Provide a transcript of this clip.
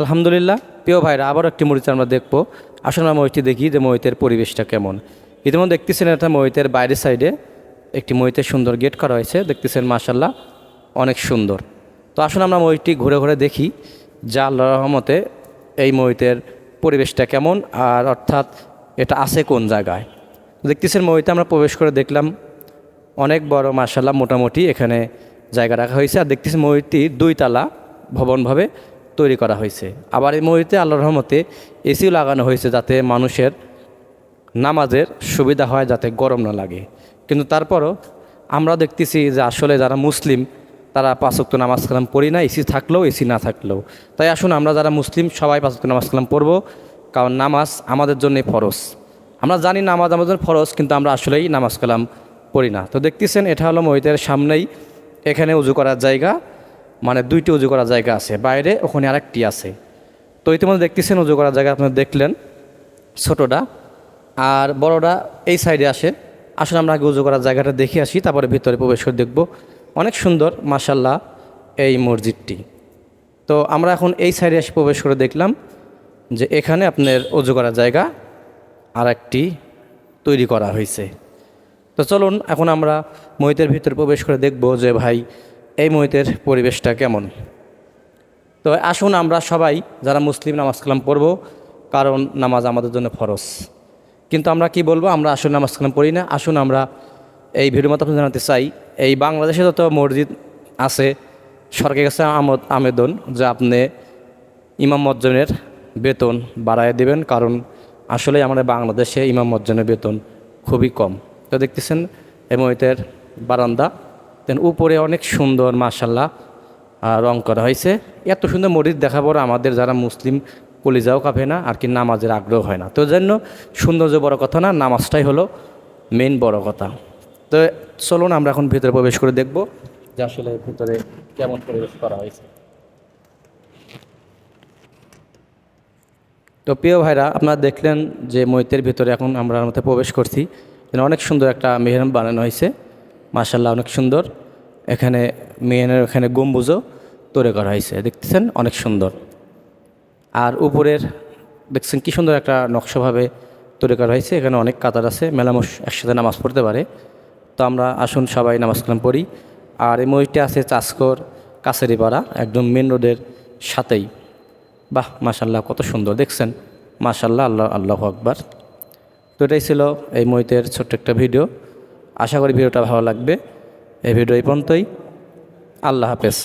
আলহামদুলিল্লাহ। প্রিয় ভাইরা আবার একটি মরিচ আমরা দেখব। আসলে আমরা মহিতটি দেখি যে মহিতের পরিবেশটা কেমন। ইতিমধ্যে দেখতেছেন এটা মহিতের বাইরের সাইডে একটি মহিতের সুন্দর গেট করা হয়েছে। দেখতেছেন মাসাল্লাহ অনেক সুন্দর। তো আসলে আমরা মহিতটি ঘুরে ঘুরে দেখি যা আল্লাহ রহমতে এই মহিতের পরিবেশটা কেমন আর অর্থাৎ এটা আছে কোন জায়গায়। দেখতেছেন মহিতে আমরা প্রবেশ করে দেখলাম অনেক বড় মার্শাল্লাহ মোটামুটি এখানে জায়গা রাখা হয়েছে। আর দেখতেছি ময়ূরটি দুই তালা ভবনভাবে তৈরি করা হয়েছে। আবার এই ময়ূরতে আল্লাহ রহমতে এসিও লাগানো হয়েছে যাতে মানুষের নামাজের সুবিধা হয়, যাতে গরম না লাগে। কিন্তু তারপরও আমরা দেখতেছি যে আসলে যারা মুসলিম, তারা পাঁচক্ত নামাজ কালাম পড়ি না, এসি থাকলেও, এসি না থাকলেও। তাই আসুন আমরা যারা মুসলিম, সবাই পাঁচক্ত নামাজ কালাম পড়ব, কারণ নামাজ আমাদের জন্য ফরজ। আমরা জানি নামাজ আমাদের ফরজ, কিন্তু আমরা আসলেই নামাজ কালাম পড়ি না। তো দেখতেছেন, এটা হলো মহিতের সামনেই এখানে উজু করার জায়গা। মানে দুইটি উজু করার জায়গা আছে, বাইরে ওখানে আরেকটি আছে। তো ইতিমধ্যে দেখতেছেন উজু করার জায়গা আপনারা দেখলেন ছোটোটা আর বড়টা এই সাইডে আসে। আসলে আমরা আগে উজু করার জায়গাটা দেখে আসি, তারপরে ভিতরে প্রবেশ করে দেখব। অনেক সুন্দর মাসাল্লাহ এই মসজিদটি। তো আমরা এখন এই সাইডে এসে প্রবেশ করে দেখলাম যে এখানে আপনার উজু করার জায়গা আর একটি তৈরি করা হয়েছে। তো চলুন, এখন আমরা মহিতের ভিতরে প্রবেশ করে দেখব যে ভাই এই মহিতের পরিবেশটা কেমন? তো আসুন আমরা সবাই যারা মুসলিম নামাজ কালাম পড়ব, কারণ নামাজ আমাদের জন্য ফরজ। কিন্তু আমরা কি বলব? আমরা আসলে নামাজ কালাম পড়ি না। আসুন আমরা এই ভিডিওর মতো জানাতে চাই, এই বাংলাদেশে যত মসজিদ আছে সরকারের কাছে আবেদন যে আপনি ইমাম মজ্জনের বেতন বাড়ায় দেবেন, কারণ আসলে আমাদের বাংলাদেশে ইমাম মজ্জনের বেতন খুবই কম। তো দেখতেছেন এই মহিতের বারান্দা। দেন উপরে অনেক সুন্দর মাসাল্লাহ রং করা হয়েছে। এত সুন্দর মসজিদ দেখার পর আমাদের যারা মুসলিম কলিজাও কাঁপে না, আর কি নামাজের আগ্রহ হয় না। তো জন্য সৌন্দর্য বড় কথা না, নামাজটাই হলো মেন বড় কথা। তো চলুন আমরা এখন ভিতরে প্রবেশ করে দেখব যে আসলে ভিতরে কেমন পরিবেশ করা হয়েছে। তো প্রিয় ভাইরা, আপনারা দেখলেন যে মৈতের ভিতরে এখন আমরা মধ্যে প্রবেশ করছি। অনেক সুন্দর একটা মেহরাম বানানো হয়েছে। মার্শাল্লাহ অনেক সুন্দর। এখানে মেয়েনের এখানে গম্বুজও তৈরি করা হয়েছে, দেখতেছেন? অনেক সুন্দর। আর উপরের, দেখছেন কি সুন্দর একটা নকশাভাবে তৈরি করা হয়েছে। এখানে অনেক কাতার আছে, মেলা মেলামুশ একসাথে নামাজ পড়তে পারে। তো আমরা আসুন, সবাই নামাজ কালাম পড়ি। আর এই ময়ূরটি আছে চাষকর কাছেরিপাড়া, একদম মেন রোডের সাথেই। বাহ মাশাল্লাহ কত সুন্দর, দেখছেন? মাশাল্লাহ আল্লাহ আল্লাহ আকবার। তো এটাই ছিল এই মহিতের ছোট্ট একটা ভিডিও। আশা করি ভিডিওটা ভালো লাগবে। এই ভিডিও এই পর্যন্তই। আল্লাহ হাফেজ।